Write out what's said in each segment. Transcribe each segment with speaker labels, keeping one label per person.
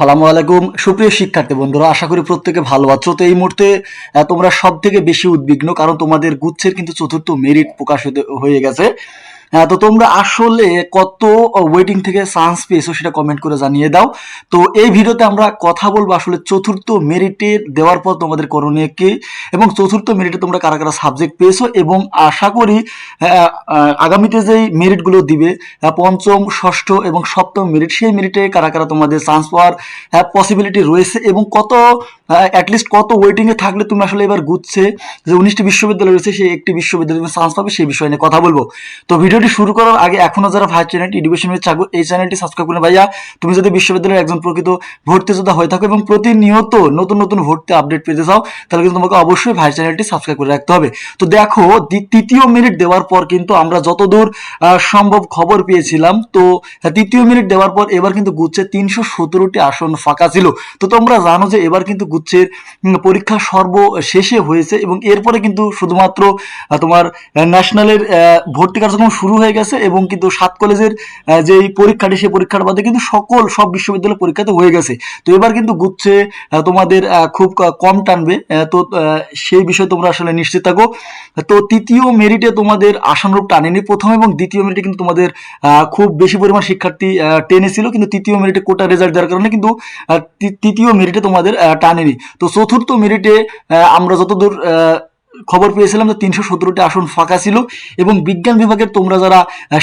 Speaker 1: সালামু আলাইকুম। সুপ্রিয় শিক্ষার্থী বন্ধুরা, আশা করি প্রত্যেকে ভালো আছো। তো এই মুহূর্তে তোমরা সব থেকে বেশি উদ্বিগ্ন, কারণ তোমাদের গুচ্ছের কিন্তু চতুর্থ মেরিট প্রকাশিত হয়ে গেছে। আহ, তো তোমরা আসলে কত ওয়েটিং থেকে চান্স পেয়েছ সেটা কমেন্ট করে জানিয়ে দাও। তো এই ভিডিওতে আমরা কথা বলব আসলে চতুর্থ মেরিটে দেওয়ার পর তোমাদের করণীয় কি এবং চতুর্থ মেরিটে তোমরা কারা কারা সাবজেক্ট পেয়েছ এবং আশা করি আহ, আগামীতে যেই মেরিটগুলো দিবে পঞ্চম ষষ্ঠ এবং সপ্তম মেরিট সেই মেরিটে কারা কারা তোমাদের চান্স পাওয়ার পসিবিলিটি রয়েছে এবং কত অ্যাটলিস্ট কত ওয়েটিংয়ে থাকলে তুমি আসলে এবার গুচ্ছে যে উনিশটি বিশ্ববিদ্যালয় রয়েছে সেই একটি বিশ্ববিদ্যালয়ে তুমি চান্স পাবে সেই বিষয় নিয়ে কথা বলব। তো ভিডিওটি শুরু করার আগে এখনও যারা ভাই চ্যানেলটি এডুকেশন উইথ চাকু এই চ্যানেলটি সাবস্ক্রাইব করে ভাইয়া তুমি যদি বিশ্ববিদ্যালয়ের একজন প্রকৃত ভর্তি যোদ্ধা হয়ে থাকো এবং প্রতিনিয়ত নতুন নতুন ভর্তি আপডেট পেতে চাও তাহলে কিন্তু তোমাকে অবশ্যই ভাই চ্যানেলটি সাবস্ক্রাইব করে রাখতে হবে। তো দেখো তৃতীয় মিনিট দেওয়ার পর কিন্তু আমরা যতদূর সম্ভব খবর পেয়েছিলাম। তো হ্যাঁ, তৃতীয় মিনিট দেওয়ার পর এবার কিন্তু গুচ্ছে তিনশো সতেরোটি আসন ফাঁকা ছিল। তো তোমরা জানো যে এবার কিন্তু গুচ্ছের পরীক্ষা সর্বশেষে হয়েছে এবং এরপরে কিন্তু শুধুমাত্র তোমার ন্যাশনালের ভর্তি কার্যক্রম শুরু হয়ে গেছে এবং কিন্তু সাত কলেজের যে পরীক্ষাটি, সেই পরীক্ষার বাদে কিন্তু সকল, সব বিশ্ববিদ্যালয় পরীক্ষাতে হয়ে গেছে। তো এবার কিন্তু গুচ্ছে তোমাদের খুব কম টানবে তো সেই বিষয়ে তোমরা আসলে নিশ্চিত থাকো। তো তৃতীয় মেরিটে তোমাদের আশানুরূপ টানেনি প্রথম এবং দ্বিতীয় মেরিটে কিন্তু তোমাদের খুব বেশি পরিমাণ শিক্ষার্থী টেনেছিল, কিন্তু তৃতীয় মেরিটে কোটা রেজাল্ট দেওয়ার কারণে কিন্তু তৃতীয় মেরিটে তোমাদের টানেনি। তো চতুর্থ মেরিটে আমরা যতদূর খবর পেয়েছিলাম যে তিনশো সতেরোটি আসন ফাঁকা ছিল এবং বিজ্ঞান বিভাগের তোমরা যারা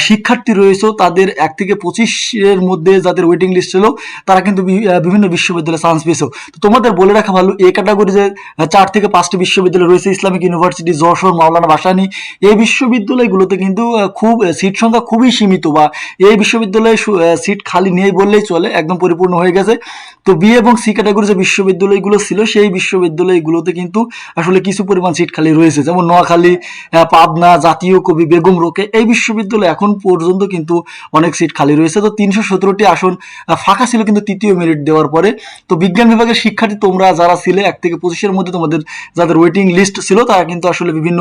Speaker 1: শিক্ষার্থী রয়েছে, তাদের এক থেকে পঁচিশের মধ্যে যাদের ওয়েটিং লিস্ট ছিল, তারা কিন্তু বিভিন্ন বিশ্ববিদ্যালয়ে চান্স পেয়েছ। তো তোমাদের বলে রাখা ভালো এই ক্যাটাগরি যে চার থেকে পাঁচটি বিশ্ববিদ্যালয় রয়েছে, ইসলামিক ইউনিভার্সিটি যশোর, মাওলানা ভাসানী। এই বিশ্ববিদ্যালয়গুলোতে কিন্তু খুব সিট সংখ্যা খুবই সীমিত বা এই বিশ্ববিদ্যালয়ে সিট খালি নেই বললেই চলে, একদম পরিপূর্ণ হয়ে গেছে। তো বি এবং সি ক্যাটাগরি যে বিশ্ববিদ্যালয়গুলো ছিল, সেই বিশ্ববিদ্যালয়গুলোতে কিন্তু আসলে কিছু পরিমাণ সিট খালি রয়েছে, যেমন নোয়াখালী পাবনা জাতীয় কবি বেগম রোকে, এই বিশ্ববিদ্যালয় এখন পর্যন্ত কিন্তু অনেক সিট খালি রয়েছে। তো তিনশো সতেরোটি আসন ফাঁকা ছিল কিন্তু তৃতীয় মেরিট দেওয়ার পরে। তো বিজ্ঞান বিভাগের শিক্ষার্থী তোমরা যারা ছিলে, এক থেকে পঁচিশের মধ্যে তোমাদের যাদের ওয়েটিং লিস্ট ছিল, তারা কিন্তু আসলে বিভিন্ন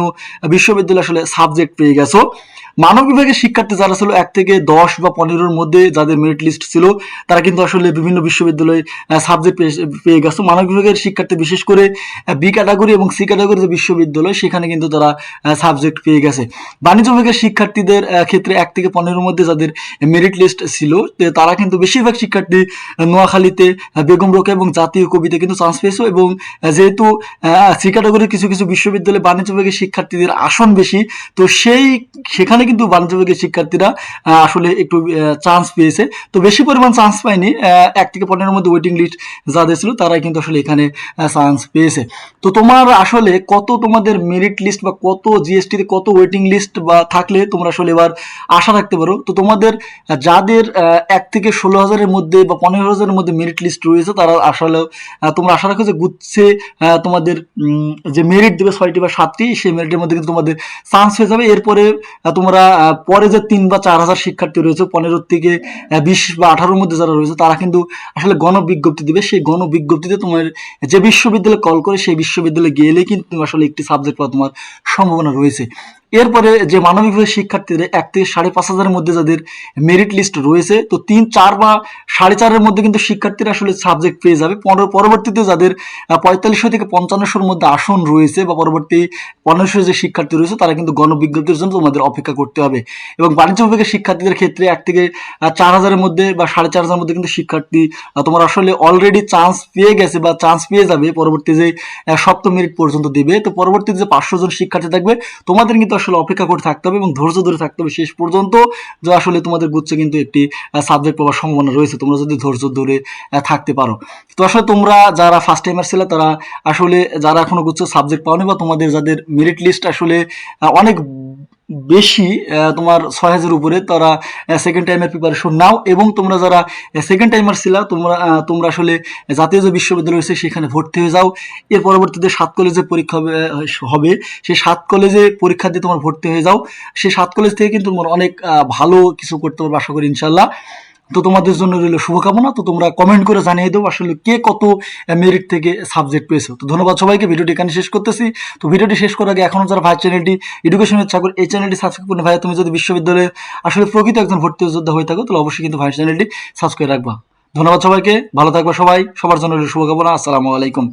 Speaker 1: বিশ্ববিদ্যালয়ে আসলে সাবজেক্ট পেয়ে গেছো। মানব বিভাগের শিক্ষার্থী যারা ছিল, এক থেকে দশ বা পনেরোর মধ্যে যাদের মেরিট লিস্ট ছিল, তারা কিন্তু আসলে বিভিন্ন বিশ্ববিদ্যালয়ে সাবজেক্ট পেয়ে গেছে। মানব বিভাগের শিক্ষার্থী বিশেষ করে বি ক্যাটাগরি এবং সি ক্যাটাগরি যে বিশ্ববিদ্যালয় সেখানে কিন্তু তারা সাবজেক্ট পেয়ে গেছে। বাণিজ্য বিভাগের শিক্ষার্থীদের ক্ষেত্রে এক থেকে পনেরোর মধ্যে যাদের মেরিট লিস্ট ছিল তারা কিন্তু বেশিরভাগ শিক্ষার্থী নোয়াখালীতে বেগম রোকে এবং জাতীয় কবিতে কিন্তু চান্স পেয়েছে এবং যেহেতু সি ক্যাটাগরির কিছু কিছু বিশ্ববিদ্যালয়ে বাণিজ্য বিভাগের শিক্ষার্থীদের আসন বেশি, তো সেই, সেখানে কিন্তু বাণিজ্য বিভাগের শিক্ষার্থীরা আসলে একটু চান্স পেয়েছে। তো বেশি পরিমাণ চান্স পায়নি এক থেকে পনেরোর মধ্যে ওয়েটিং লিস্ট যাদের ছিল, তারাই কিন্তু আসলে এখানে চান্স পেয়েছে। তো তোমার আসলে কত তোমাদের মেরিট লিস্ট বা কত জিএসটিতে কত ওয়েটিং লিস্ট বা থাকলে তোমরা আসলে এবার আশা রাখতে পারো। তো তোমাদের যাদের এক থেকে ষোলো হাজারের মধ্যে বা পনেরো হাজারের মধ্যে মেরিট লিস্ট রয়েছে, তারা আসলে তোমরা আশা রাখো যে গুচ্ছে তোমাদের যে মেরিট দেবে ছয়টি বা সাতটি, সেই মেরিটের মধ্যে কিন্তু তোমাদের চান্স হয়ে যাবে। এরপরে তোমরা পরে যে তিন বা চার হাজার শিক্ষার্থী রয়েছে, পনেরো থেকে বিশ বা আঠারোর মধ্যে যারা রয়েছে, তারা কিন্তু আসলে গণবিজ্ঞপ্তি দিবে। সেই গণবিজ্ঞপ্তিতে তোমার যে বিশ্ববিদ্যালয় কল করে, সেই বিশ্ববিদ্যালয়ে গেলে কিন্তু তুমি আসলে একটি সাবজেক্ট পাওয়ার তোমার সম্ভাবনা রয়েছে। এরপরে যে মানবিক শিক্ষার্থীদের এক থেকে সাড়ে পাঁচ হাজারের মধ্যে যাদের মেরিট লিস্ট রয়েছে, তো তিন, চার বা সাড়ে চারের মধ্যে কিন্তু শিক্ষার্থীরা আসলে সাবজেক্ট পেয়ে যাবে। পর- পরবর্তীতে যাদের পঁয়তাল্লিশশো থেকে পঞ্চান্নশোর মধ্যে আসন রয়েছে বা পরবর্তী পনেরোশো যে শিক্ষার্থী রয়েছে, তারা কিন্তু গণবিজ্ঞপ্তির জন্য তোমাদের অপেক্ষা করতে হবে। এবং বাণিজ্য বিভাগের শিক্ষার্থীদের ক্ষেত্রে এক থেকে চার হাজারের মধ্যে বা সাড়ে চার হাজারের মধ্যে কিন্তু শিক্ষার্থী তোমার আসলে অলরেডি চান্স পেয়ে গেছে বা চান্স পেয়ে যাবে পরবর্তী যে সপ্তম মেরিট পর্যন্ত দেবে। তো পরবর্তীতে যে পাঁচশো জন শিক্ষার্থী থাকবে, তোমাদের কিন্তু আসলে অপেক্ষা করে থাকতে হবে এবং ধৈর্য ধরে থাকতে হবে শেষ পর্যন্ত, যে আসলে তোমাদের গুচ্ছে কিন্তু একটি সাবজেক্ট পাওয়ার সম্ভাবনা রয়েছে। তোমরা যদি ধৈর্য ধরে থাকতে পারো। তো আসলে তোমরা যারা ফার্স্ট টাইমার ছিল, তারা আসলে যারা এখনও গুচ্ছ সাবজেক্ট পাওনি বা তোমাদের যাদের মেরিট লিস্ট আসলে অনেক বেশি তোমার ছয় হাজার উপরে, তারা সেকেন্ড টাইমের প্রিপারেশন নাও এবং তোমরা যারা সেকেন্ড টাইমার ছিল, তোমরা তোমরা আসলে জাতীয় যে বিশ্ববিদ্যালয় রয়েছে, সেখানে ভর্তি হয়ে যাও। এর পরবর্তীতে সাত কলেজে পরীক্ষা হবে সেই সাত কলেজে পরীক্ষা দিয়ে তোমার ভর্তি হয়ে যাও। সেই সাত কলেজ থেকে কিন্তু তোমার অনেক ভালো কিছু করতে পারবে, আশা করি ইনশাল্লাহ তো তোমাদের জন্য রইল শুভকামনা। তো তোমরা কমেন্ট করে জানিয়ে দেবো আসলে কে কত মেরিট থেকে সাবজেক্ট পেয়েছ। তো ধন্যবাদ সবাইকে, ভিডিওটি এখানে শেষ করতেছি। তো ভিডিওটি শেষ করার আগে এখনও যারা ভাই চ্যানেলটি এডুকেশনের চাকর এই চ্যানেলটি সাবস্ক্রাইব করে ভাই তুমি যদি বিশ্ববিদ্যালয়ে আসলে প্রকৃত একজন ভর্তি যোদ্ধা হয়ে থাকো, তাহলে অবশ্যই কিন্তু ভাই চ্যানেলটি সাবস্ক্রাইব রাখবা। ধন্যবাদ সবাইকে, ভালো থাকবে সবাই। সবার জন্য শুভকামনা। আসসালামু আলাইকুম।